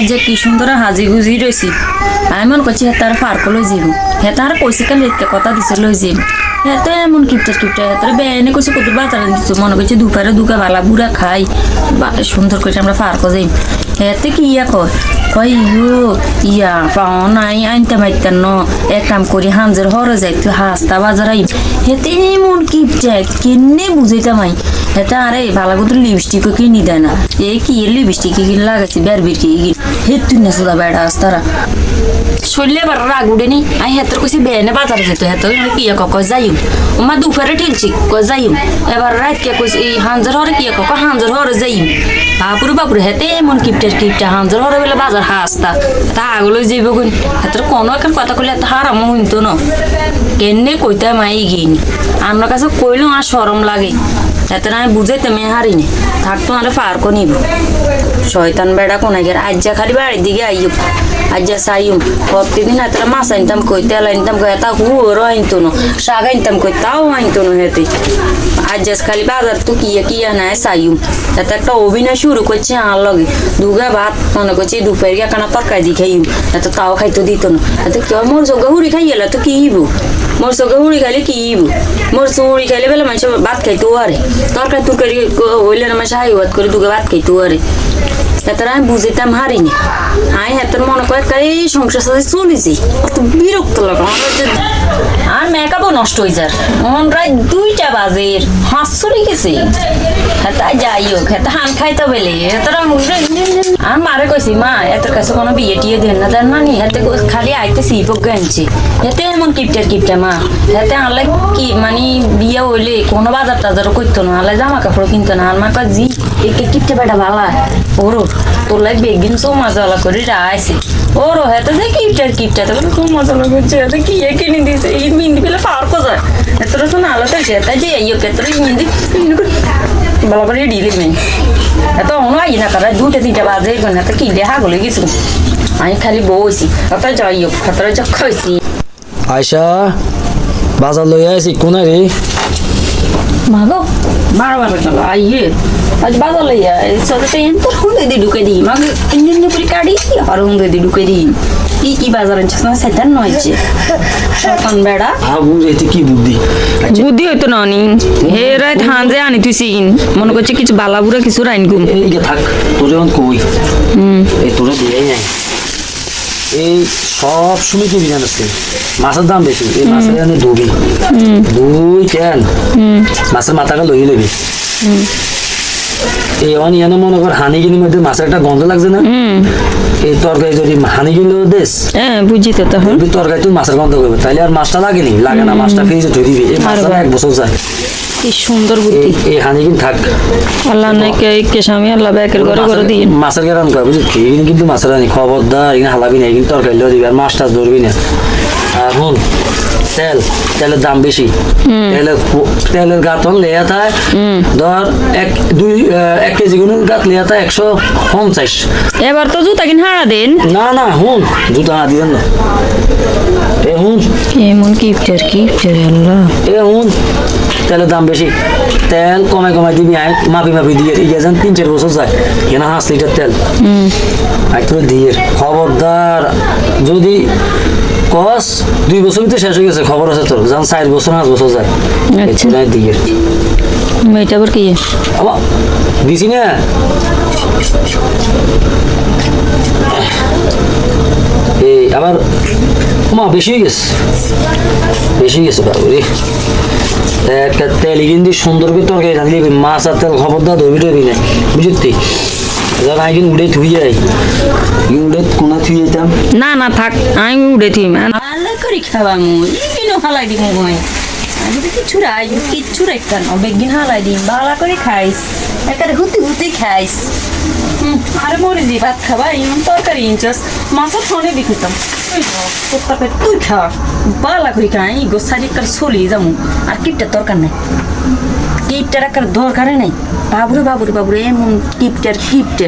আজ যে কি সুন্দর হাজি গুজি রয়েছি আমি মন করছি হেতার পার্ক লই যাব হেতার কইছে কেন একে কথা দিছে লই যাব হেতে এমন কিপটা কিপটা হেতার বেনে কইছে কত বাজারে দিছে। মনে করছে দুপারে দুকা ভালা বুড়া খাই সুন্দর করে আমরা পার্ক যাই হেতে কি ইয়া কয় কই ইয়ো ইয়া পাও নাই আনতে মাইতেন ন। এক কাম করি হাঞ্জের হরে যাই, তুই হাস্তা বাজার আই হেতে এমন কিপটা, কেনে বুঝাইতাম আই হেতে আরে ভালো করে লিপস্টিকও কিনি দেয় না। এ কি লিপস্টিক কিনে লাগাচ্ছি বের বের কি হেতু না সুদা বেড়া আস্তারা শরীরে এবার রাগ উঠেনি আই হেতর কইছি বেনে বাজারে যেত, হেতর কি কক যাইম ওমা দুপুরে ঠিলছি ক যাইম এবার রাত কে কইছি, এই হাঞ্জার হরে কি কক হাঞ্জার হরে যাইম বাপুরে বাপুর হেতে এমন কিপটার কিপটা হাঞ্জার হরে বলে বাজার হাসতা তা আগলৈ যাইব গুণ হাতের কোনো একটা কথা কইলে এত হারাম হইতো না? কেনে কইতাম মাই গিন? আমার কাছে কইলেও আর সরম লাগে। এত আমি বুঝাইতে মেয়ে হারিনি। থাকতো আরে পার করে নিব। শয়তান বেড়া কোনাই গের আজ্জা খালি বাড়ির দিকে আইব আজ্জা সাইম প্রতিদিন হাতরা মাছ আনতাম কই, তেল আনতাম কই তা হুয়ারও আনতো না। শাক আনতাম কই, তাও আনতো না হেতে। আজ্জা খালি বাজার তো কিয়া কিয়া নাই সাইম এত একটা অভিনয় শুরু করছে আর লগে। দুগা ভাত মনে করছি দুপুরে গিয়ে কানা তরকারি দি খাইম এত তাও খাইতো দিত না। এত কি মোর চোখে হুড়ি খাই গেল তো কি হইব? মোর চোখে হুড়ি খাইলে কি হইব? মোর চুড়ি খাইলে বেলা মানুষ ভাত খাইতো আরে তরকারি তরকারি হইলে না মানুষ হাই ভাত করে দুগে ভাত খাইতো আরে এত আমি বুঝিতাম হারিনি। আই হেতর মনে করে এই সংসার সাথে চলেছি। অত বিরক্ত লাগে। আমার হচ্ছে আর মেকআপও নষ্ট হয়ে যার। মন রাত দুইটা বাজের হাঁস চলে গেছে হেতা যাই হোক হেতা হান খাইতে বেলে হেতার আর মারে কইছি, মা, এতের কাছে কোনো বিয়ে টিয়ে দেন না দেন মানি হেতে খালি আইতে সিপক আনছে। হেতে এমন কিপটার কিপটা, মা। হেতে আনলে কি মানে বিয়ে হইলে কোনো বাজার টাজারও করতো না। আনলে জামা কাপড় কিনতো না। আমার কাছে জি, একে কিপটে বেটা ভালা ওরো তোর লাই বেগিন সো মজালা করে রাইছে। ওরো হেতে যে কিপটার কিপটা তো খুব মজালা করছে? হেতে কি এ কিনে দিছে? এই মিন্দি পেলে পার কোজা এতটা তো নালা তো সেটা যে এই কেতরে মিন্দি ভালো করে ডিলি মেন এত অন্য আই না তারা দুটো তিনটা বাজে গেল এত কি দেহা গলে গেছিল আমি খালি বসি অত যাই হোক হাতরে চক্ষ হয়েছি আয়সা বাজার লই আইছি কোনা রে মাগো মার মার চল। আইয়ে। আজ বাজার লইয়া হুঁদে দি ঢুকে দিই। মাগে ইঞ্জিন পুরি কাটি আর হুঁদে ঢুকে দিই। কি কি বাজার আনছিস না সেটা নয়ছে শতান বেড়া। হ্যাঁ বুঝাইতে কি বুদ্ধি? আচ্ছা। বুদ্ধি হইতো না নি হে রাত হাঁজে আনি তুই সিন। মনে করছে কিছু বালাবুড়া কিছু রাইন গুম। এই থাক তোরে এখন কই। এই তোরে নাই। এই সব সময় কি বিধান আছে। মাছের দাম বেশি এই মাছের এনে দুবি দুই তেন মাছের মাথাটা লই লবি এই অন মনে কর হানি গিনির মধ্যে মাছের একটা গন্ধ লাগছে না? এই তরকারি যদি হানি গিলো দেশ হ্যাঁ বুঝি তো তখন। তরকারি তুই মাছের গন্ধ করবে। তাইলে আর মাছটা লাগেনি? লাগে না মাছটা ফ্রিজে ধরে দিবি। এই মাছটা এক বছর যায়। কি সুন্দর বুদ্ধি। এই হানি কিন্তু থাক। আল্লাহ নাকি কে স্বামী আল্লাহ ব্যাকের ঘরে ঘরে দিন মাছের গেরান কয় বুঝলি? এখানে কিন্তু মাছের আনি? খবরদার এখানে হালাবি না কিন্তু তরকারি দিবি। আর মাছ টাছ ধরবি না। আর হুন তেল তেলের দাম বেশি। তেলের তেলের গাতন লেয়া থাকে ধর এক দুই এক কেজি গুণ গাত লেয়া থাকে একশো পঞ্চাশ। এবার তো জুতা কিন হারা দেন। না না হুন জুতা না দিবেন না। এ হুন। এমন কিপটার কিপটার আল্লাহ। এ হুন তেলের দাম বেশি। তেল কমাই কমাই দিবি আয় মাপি মাপি দিয়ে ইয়ে যান তিন চার বছর যায়। কেন হাঁস লিটার তেল? আয় তোর দিয়ে খবরদার যদি কস দুই বছর ভিতরে শেষ হয়ে গেছে খবর আছে তোর। যান চার বছর পাঁচ বছর যায়। আচ্ছা। দিয়ে আবার কি? আবার দিছি না? এই আবার মা বেশি হয়ে গেছে। বেশি হয়ে গেছে বাবু রে একটা তেল কিন্তু সুন্দর করে তরকারি রাঁধলি মাছ আর তেল খবরদার ধরবি টরবি না। বুঝলি? আগে উড়ে থুই যাই। উড়ে কোনা থুই যেতাম না না থাক আমি উড়ে থিম আল্লাহ করে খাবা মুই ইপিনো হালাই দিম মই। আমি তো কিচ্ছু রাই কিচ্ছু রেখান বেগিন হালাই দিম বালা করে খাইস। একটা হুতি হুতি খাইস। আরে মরে দি ভাত খাবা ইমন তরকারি ইনচাস মাছ ফোনে বিকুতাম তোর তুই খা। বালা করে খাই গোসারি কার চলি যামু আর কিপটা দরকার নাই। কিপটার রাখার দরকারে নাই। বাবুরে বাবুরে বাবুরে, এমন টিপটার কিপটে